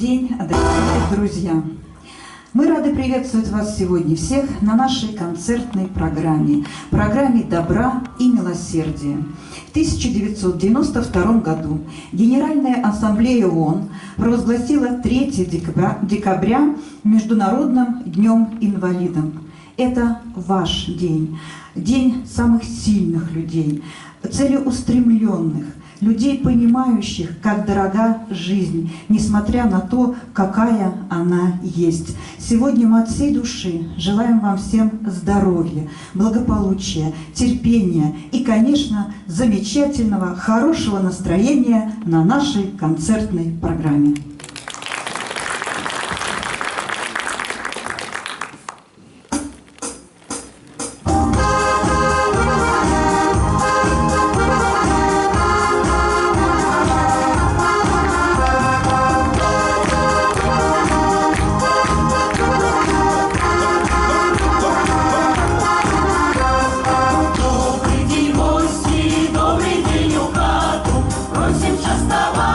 День, дорогие друзья! Мы рады приветствовать вас сегодня всех на нашей концертной программе, программе добра и милосердия. В 1992 году Генеральная Ассамблея ООН провозгласила 3 декабря, декабря Международным днем инвалидов. Это ваш день, день самых сильных людей, целеустремленных, людей, понимающих, как дорога жизнь, несмотря на то, какая она есть. Сегодня мы от всей души желаем вам всем здоровья, благополучия, терпения и, конечно, замечательного, хорошего настроения на нашей концертной программе. Вставать.